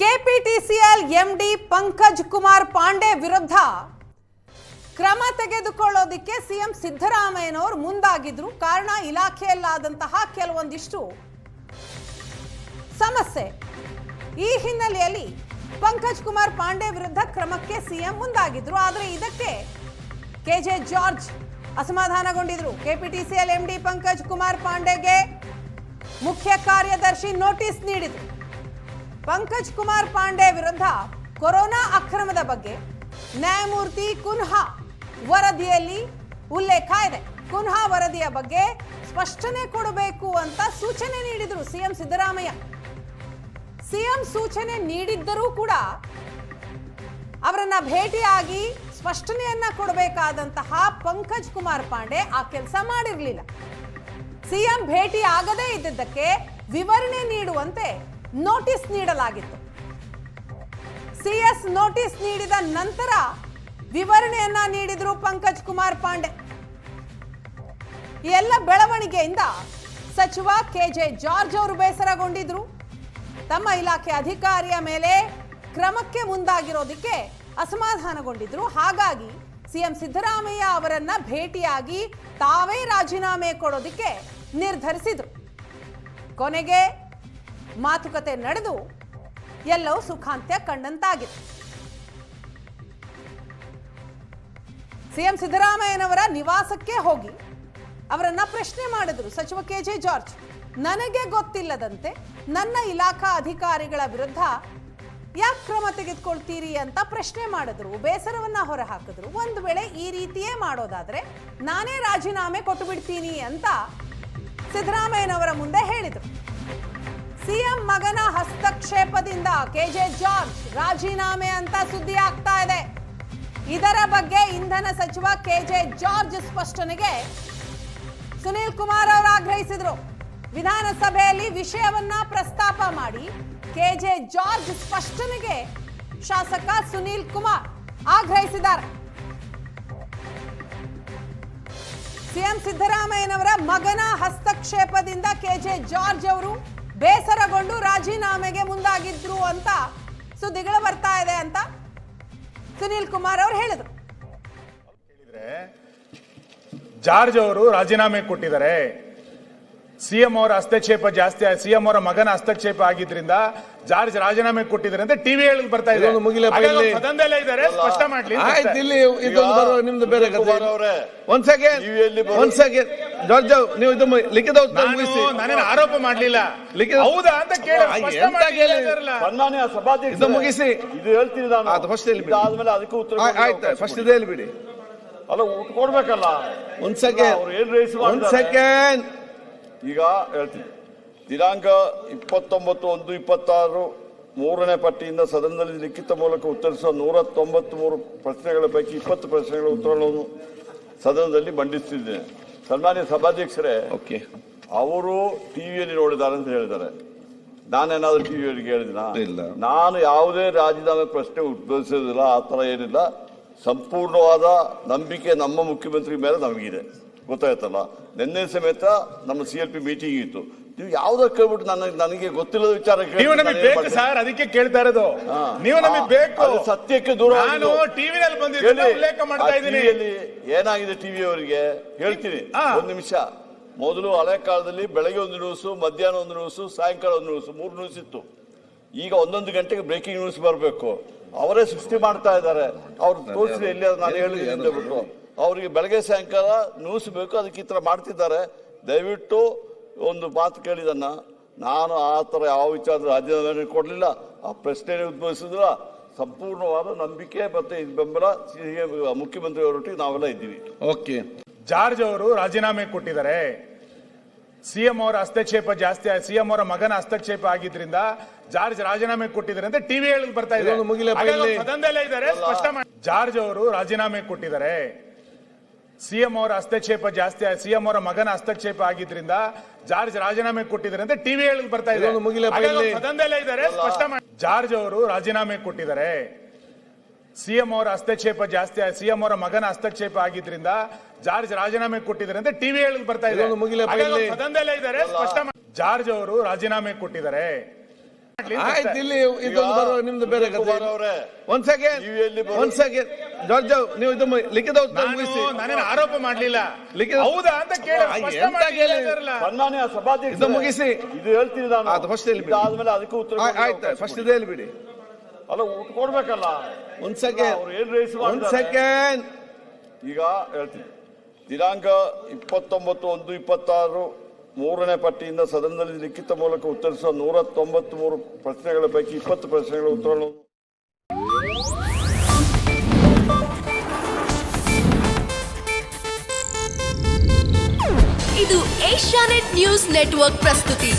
KPTCL MD Pankaj Kumar Pandey ವಿರುದ್ಧ ಕ್ರಮ ತೆಗೆದುಕೊಳ್ಳೋದಿಕ್ಕೆ CM ಸಿದ್ದರಾಮಯ್ಯನವರು ಮುಂದಾಗಿದ್ರು. ಕಾರಣ ಇಲಾಖೆಯಲ್ಲಾದಂತಹ ಕೆಲವೊಂದಿಷ್ಟು ಸಮಸ್ಯೆ. ಈ ಹಿನ್ನೆಲೆಯಲ್ಲಿ ಪಂಕಜ್ ಕುಮಾರ್ ಪಾಂಡೆ ವಿರುದ್ಧ ಕ್ರಮಕ್ಕೆ ಸಿಎಂ ಮುಂದಾಗಿದ್ರು. ಆದರೆ ಇದಕ್ಕೆ ಕೆಜೆ ಜಾರ್ಜ್ ಅಸಮಾಧಾನಗೊಂಡಿದ್ರು. ಕೆಪಿಟಿಸಿಎಲ್ ಎಂಡಿ ಪಂಕಜ್ ಕುಮಾರ್ ಪಾಂಡೆಗೆ ಮುಖ್ಯ ಕಾರ್ಯದರ್ಶಿ ನೋಟಿಸ್ ನೀಡಿದ್ರು. ಪಂಕಜ್ ಕುಮಾರ್ ಪಾಂಡೆ ವಿರುದ್ಧ ಕೊರೋನಾ ಅಕ್ರಮದ ಬಗ್ಗೆ ನ್ಯಾಯಮೂರ್ತಿ ಕುನ್ಹಾ ವರದಿಯಲ್ಲಿ ಉಲ್ಲೇಖ ಇದೆ. ಕುನ್ಹಾ ವರದಿಯ ಬಗ್ಗೆ ಸ್ಪಷ್ಟನೆ ಕೊಡಬೇಕು ಅಂತ ಸೂಚನೆ ನೀಡಿದರು ಸಿಎಂ ಸಿದ್ದರಾಮಯ್ಯ. ಸಿಎಂ ಸೂಚನೆ ನೀಡಿದ್ದರೂ ಕೂಡ ಅವರನ್ನ ಭೇಟಿಯಾಗಿ ಸ್ಪಷ್ಟನೆಯನ್ನ ಕೊಡಬೇಕಾದಂತಹ ಪಂಕಜ್ ಕುಮಾರ್ ಪಾಂಡೆ ಆ ಕೆಲಸ ಮಾಡಿರಲಿಲ್ಲ. ಸಿಎಂ ಭೇಟಿ ಆಗದೇ ಇದ್ದಿದ್ದಕ್ಕೆ ವಿವರಣೆ ನೀಡುವಂತೆ ನೋಟಿಸ್ ನೀಡಲಾಗಿತ್ತು. ಸಿಎಸ್ ನೋಟಿಸ್ ನೀಡಿದ ನಂತರ ವಿವರಣೆಯನ್ನ ನೀಡಿದ್ರು ಪಂಕಜ್ ಕುಮಾರ್ ಪಾಂಡೆ. ಎಲ್ಲ ಬೆಳವಣಿಗೆಯಿಂದ ಸಚಿವ ಕೆಜೆ ಜಾರ್ಜ್ ಅವರು ಬೇಸರಗೊಂಡಿದ್ರು. ತಮ್ಮ ಇಲಾಖೆ ಅಧಿಕಾರಿಯ ಮೇಲೆ ಕ್ರಮಕ್ಕೆ ಮುಂದಾಗಿರೋದಕ್ಕೆ ಅಸಮಾಧಾನಗೊಂಡಿದ್ರು. ಹಾಗಾಗಿ ಸಿಎಂ ಸಿದ್ದರಾಮಯ್ಯ ಅವರನ್ನ ಭೇಟಿಯಾಗಿ ತಾವೇ ರಾಜೀನಾಮೆ ಕೊಡೋದಕ್ಕೆ ನಿರ್ಧರಿಸಿದ್ರು. ಕೊನೆಗೆ ಮಾತುಕತೆ ನಡೆದು ಎಲ್ಲವೂ ಸುಖಾಂತ್ಯ ಕಂಡಂತಾಗಿದೆ. ಸಿಎಂ ಸಿದ್ದರಾಮಯ್ಯನವರ ನಿವಾಸಕ್ಕೆ ಹೋಗಿ ಅವರನ್ನ ಪ್ರಶ್ನೆ ಮಾಡಿದ್ರು ಸಚಿವ ಕೆ ಜೆ ಜಾರ್ಜ್, ನನಗೆ ಗೊತ್ತಿಲ್ಲದಂತೆ ನನ್ನ ಇಲಾಖಾ ಅಧಿಕಾರಿಗಳ ವಿರುದ್ಧ ಯಾಕೆ ಕ್ರಮ ತೆಗೆದುಕೊಳ್ತೀರಿ ಅಂತ ಪ್ರಶ್ನೆ ಮಾಡಿದ್ರು, ಬೇಸರವನ್ನ ಹೊರಹಾಕಿದ್ರು. ಒಂದು ವೇಳೆ ಈ ರೀತಿಯೇ ಮಾಡೋದಾದ್ರೆ ನಾನೇ ರಾಜೀನಾಮೆ ಕೊಟ್ಟು ಬಿಡ್ತೀನಿ ಅಂತ ಸಿದ್ದರಾಮಯ್ಯನವರ ಮುಂದೆ ಹೇಳಿದರು. ಸಿಎಂ ಮಗನ ಹಸ್ತಕ್ಷೇಪದಿಂದ ಕೆಜೆ ಜಾರ್ಜ್ ರಾಜೀನಾಮೆ ಅಂತ ಸುದ್ದಿ ಆಗ್ತಾ ಇದೆ. ಇದರ ಬಗ್ಗೆ ಇಂಧನ ಸಚಿವ ಕೆಜೆ ಜಾರ್ಜ್ ಸ್ಪಷ್ಟನೆಗೆ ಸುನೀಲ್ ಕುಮಾರ್ ಅವರು ಆಗ್ರಹಿಸಿದ್ರು. ವಿಧಾನಸಭೆಯಲ್ಲಿ ವಿಷಯವನ್ನ ಪ್ರಸ್ತಾಪ ಮಾಡಿ ಕೆಜೆ ಜಾರ್ಜ್ ಸ್ಪಷ್ಟನೆಗೆ ಶಾಸಕ ಸುನೀಲ್ ಕುಮಾರ್ ಆಗ್ರಹಿಸಿದ್ದಾರೆ. ಸಿಎಂ ಸಿದ್ದರಾಮಯ್ಯನವರ ಮಗನ ಹಸ್ತಕ್ಷೇಪದಿಂದ ಕೆಜೆ ಜಾರ್ಜ್ ಅವರು ಬೇಸರಗೊಂಡು ರಾಜೀನಾಮೆಗೆ ಮುಂದಾಗಿದ್ರು ಅಂತ ಸುದ್ದಿಗಳು ಬರ್ತಾ ಇದೆ ಅಂತ ಸುನೀಲ್ ಕುಮಾರ್ ಅವರು ಹೇಳಿದ್ರು. ಜಾರ್ಜ್ ಅವರು ರಾಜೀನಾಮೆ ಕೊಟ್ಟಿದ್ದಾರೆ. ಸಿಎಂ ಅವರ ಹಸ್ತಕ್ಷೇಪ ಜಾಸ್ತಿ ಸಿಎಂ ಅವರ ಮಗನ ಹಸ್ತಕ್ಷೇಪ ಆಗಿದ್ರಿಂದ ಜಾರ್ಜ್ ರಾಜೀನಾಮೆ ಕೊಟ್ಟಿದ್ರೆ ಅಂತ ಟಿವಿ ಹೇಳಿ ಬರ್ತಾ ಇದೆ. ಸದನದಲ್ಲೇ ಇದ್ದಾರೆ ಸ್ಪಷ್ಟ ಮಾಡ್ಲಿ ಇಲ್ಲಿ ಇದೊಂದು ನಿಮ್ದು ಬೇರೆ ಒಂದ್ ಸೆಕೆಂಡ್ ಟಿವಿಯಲ್ಲಿ ಬರೋ- ಒಂದ್ ಸೆಕೆಂಡ್ ಜಾರ್ಜ್ ನೀವು ಇದು ಲಿಖಿತ ನಾನು ನಾನೇನು ಆರೋಪ ಮಾಡ್ಲಿಲ್ಲ. ಲಿಖಿತ- ಹೌದಾ ಅಂತ ಕೇಳಿ ಇದು ಮುಗಿಸಿ. ಇದು ಹೇಳ್ತೀನಿ ನಾನು. ಅದು first ಆದ್ಮೇಲೆ ಅದಕ್ಕೂ ಉತ್ತರ ಆಯ್ತು ಫಸ್ಟ್. ಇದೆ ಹೇಳ್ಬಿಡಿ. ಅಲ್ಲ ಊಟ ಕೊಡ್ಬೇಕಲ್ಲ. ಒಂದ್ ಸೆಕೆಂಡ್ ಅವ್ರು ಏನ್ ರೈಸ್ ಒಂದ್? ಸೆಕೆಂಡ್ ಈಗ ಹೇಳ್ತೀನಿ. ದಿನಾಂಕ ಇಪ್ಪತ್ತೊಂಬತ್ತು ಒಂದು ಇಪ್ಪತ್ತಾರು ಮೂರನೇ ಪಟ್ಟಿಯಿಂದ ಸದನದಲ್ಲಿ ಲಿಖಿತ ಮೂಲಕ ಉತ್ತರಿಸುವ ನೂರ ತೊಂಬತ್ತು ಮೂರು ಪ್ರಶ್ನೆಗಳ ಪೈಕಿ ಇಪ್ಪತ್ತು ಪ್ರಶ್ನೆಗಳ ಉತ್ತರಗಳನ್ನು ಸದನದಲ್ಲಿ ಮಂಡಿಸುತ್ತಿದ್ದೇನೆ ಸನ್ಮಾನ್ಯ ಸಭಾಧ್ಯಕ್ಷರೇ ಓಕೆ. ಅವರು ಟಿವಿಯಲ್ಲಿ ನೋಡಿದ್ದಾರೆ ಅಂತ ಹೇಳಿದ್ದಾರೆ. ನಾನೇನಾದ್ರೂ ಟಿವಿಯಲ್ಲಿ ಹೇಳಿದಿನ? ಇಲ್ಲ. ನಾನು ಯಾವುದೇ ರಾಜೀನಾಮೆ ಪ್ರಶ್ನೆ ಉದ್ಭವಿಸೋದಿಲ್ಲ ಆ ಥರ ಏನಿಲ್ಲ. ಸಂಪೂರ್ಣವಾದ ನಂಬಿಕೆ ನಮ್ಮ ಮುಖ್ಯಮಂತ್ರಿ ಮೇಲೆ ನಮಗಿದೆ. ಗೊತ್ತಾಯ್ತಲ್ಲ? ನಿನ್ನೆ ಸಮೇತ ನಮ್ಮ ಸಿ ಎಲ್ ಪಿ ಮೀಟಿಂಗ್ ಇತ್ತು. ನೀವು ಯಾವ್ದಕ್ಕೆ ಕೇಳ್ಬಿಟ್ಟು ನನಗೆ ನನಗೆ ಗೊತ್ತಿಲ್ಲದ ವಿಚಾರ ನೀವು ನಮಗೆ ಬೇಕು ಸರ್ ಅದಕ್ಕೆ ಕೇಳ್ತಾ ಇರೋದು. ನೀವು ನಮಗೆ ಬೇಕು. ಸತ್ಯಕ್ಕೆ ದೂರ ನಾನು ಟಿವಿನಲ್ಲಿ ಬಂದಿದ್ದೀನಿ ಉಲ್ಲೇಖ ಮಾಡ್ತಾ ಇದ್ದೀನಿ. ಏನಾಗಿದೆ ಟಿವಿ ಅವರಿಗೆ? ಹೇಳ್ತೀನಿ. ಒಂದ್ ನಿಮಿಷ. ಮೊದಲು ಹಳೆ ಕಾಲದಲ್ಲಿ ಬೆಳಗ್ಗೆ ಒಂದು ನ್ಯೂಸು ಮಧ್ಯಾಹ್ನ ಒಂದು ನ್ಯೂಸು ಸಾಯಂಕಾಲ ಒಂದು ನ್ಯೂಸು ಮೂರು ನ್ಯೂಸ್ ಇತ್ತು. ಈಗ ಒಂದೊಂದು ಗಂಟೆಗೆ ಬ್ರೇಕಿಂಗ್ ನ್ಯೂಸ್ ಬರಬೇಕು. ಅವರೇ ಸೃಷ್ಟಿ ಮಾಡ್ತಾ ಇದ್ದಾರೆ. ಅವ್ರು ತೋರಿಸಿ ಎಲ್ಲಿ ಅದು ನಾನು ಹೇಳಿದ್ದೀನಿ ಅಂತ ಬಿಟ್ಟು ಅವರಿಗೆ ಬೆಳಗ್ಗೆ ಸಾಯಂಕಾಲ ನ್ಯೂಸ್ ಬೇಕು ಅದಕ್ಕೆ ಈ ಥರ ಮಾಡ್ತಿದ್ದಾರೆ. ದಯವಿಟ್ಟು ಒಂದು ಮಾತು ಕೇಳಿದನ್ನ ನಾನು ಆ ಥರ ಯಾವ ವಿಚಾರ ರಾಜೀನಾಮೆ ಕೊಡಲಿಲ್ಲ. ಆ ಪ್ರಶ್ನೆ ಉದ್ಭವಿಸಿದ್ರ ಸಂಪೂರ್ಣವಾದ ನಂಬಿಕೆ ಮತ್ತೆ ಇದು ಬೆಂಬಲ ಮುಖ್ಯಮಂತ್ರಿಯವರೊಟ್ಟಿಗೆ ಮುಖ್ಯಮಂತ್ರಿ ಅವರೊಟ್ಟಿಗೆ ನಾವೆಲ್ಲ ಇದ್ದೀವಿ. ಓಕೆ. ಜಾರ್ಜ್ ಅವರು ರಾಜೀನಾಮೆ ಕೊಟ್ಟಿದ್ದಾರೆ. ಸಿಎಂ ಅವರ ಹಸ್ತಕ್ಷೇಪ ಜಾಸ್ತಿ ಸಿಎಂ ಅವರ ಮಗನ ಹಸ್ತಕ್ಷೇಪ ಆಗಿದ್ರಿಂದ ಜಾರ್ಜ್ ರಾಜೀನಾಮೆ ಕೊಟ್ಟಿದ್ದಾರೆ ಅಂತ ಟಿವಿ ಹೇಳಿ ಬರ್ತಾ ಇದ್ದಾರೆ ಸ್ಪಷ್ಟ ಮಾಡಿ ಜಾರ್ಜ್ ಅವರು ರಾಜೀನಾಮೆ ಕೊಟ್ಟಿದ್ದಾರೆ. ಸಿಎಂ ಅವರ ಹಸ್ತಕ್ಷೇಪ ಜಾಸ್ತಿ ಸಿಎಂ ಅವರ ಮಗನ ಹಸ್ತಕ್ಷೇಪ ಆಗಿದ್ರಿಂದ ಜಾರ್ಜ್ ರಾಜೀನಾಮೆ ಕೊಟ್ಟಿದ್ದಾರೆ ಅಂತ ಟಿವಿ ಹೇಳಿ ಬರ್ತಾ ಇದ್ದಾರೆ ಜಾರ್ಜ್ ಅವರು ರಾಜೀನಾಮೆ ಕೊಟ್ಟಿದ್ದಾರೆ. ಸಿಎಂ ಅವರ ಹಸ್ತಕ್ಷೇಪ ಜಾಸ್ತಿ ಸಿಎಂ ಅವರ ಮಗನ ಹಸ್ತಕ್ಷೇಪ ಆಗಿದ್ರಿಂದ ಜಾರ್ಜ್ ರಾಜೀನಾಮೆ ಕೊಟ್ಟಿದ್ದಾರೆ ಅಂತ ಟಿವಿ ಹೇಳಿ ಬರ್ತಾ ಇದ್ದಾರೆ ಸ್ಪಷ್ಟ ಜಾರ್ಜ್ ಅವರು ರಾಜೀನಾಮೆ ಕೊಟ್ಟಿದ್ದಾರೆ. ಆಯ್ತು ಇಲ್ಲಿ ಇದೊಂದು ಬರುವ ನಿಮ್ದು ಬೇರೆ ಕಥೆ. ಒಂದ್ ಸೆಕೆಂಡ್ ಒಂದ್ ಸೆಕೆಂಡ್ ಜಾರ್ಜ್ ನೀವು ಇದು ಲಿಖಿತ ಉತ್ತರ ನಾನು ಮುಗಿಸಿ. ನನ್ನನ್ನು ಆರೋಪ ಮಾಡ್ಲಿಲ್ಲ? ಲಿಖಿತ- ಹೌದಾ ಅಂತ ಕೇಳಿ ಇದು ಮುಗಿಸಿ. ಇದು ಹೇಳ್ತೀನಿ ನಾನು. ಅದು first ಹೇಳ್ಬಿಡಿ. ಆದ್ಮೇಲೆ ಅದಕ್ಕೂ ಉತ್ತರ ಆಯ್ತು ಫಸ್ಟ್. ಇದೆ ಹೇಳ್ಬಿಡಿ ಅಲ್ಲ ಊಟ ಕೊಡ್ಬೇಕಲ್ಲ. ಒಂದ್ ಸೆಕೆಂಡ್ ಅವ್ರು ಏನ್ ರೈಸ್ ಒಂದ್? ಸೆಕೆಂಡ್ ಈಗ ಹೇಳ್ತೀನಿ. ದಿನಾಂಕ ಇಪ್ಪತ್ತೊಂಬತ್ತು ಒಂದು ಇಪ್ಪತ್ತಾರು ಮೂರನೇ ಪಟ್ಟಿಯಿಂದ ಸದನದಲ್ಲಿ ಲಿಖಿತ ಮೂಲಕ ಉತ್ತರಿಸುವ ನೂರ ತೊಂಬತ್ತ್ ಮೂರು ಪ್ರಶ್ನೆಗಳ ಪೈಕಿ ಇಪ್ಪತ್ತು ಪ್ರಶ್ನೆಗಳ ಉತ್ತರ ಇದು ಏಷ್ಯಾನೆಟ್ ನ್ಯೂಸ್ ನೆಟ್ವರ್ಕ್ ಪ್ರಸ್ತುತಿ.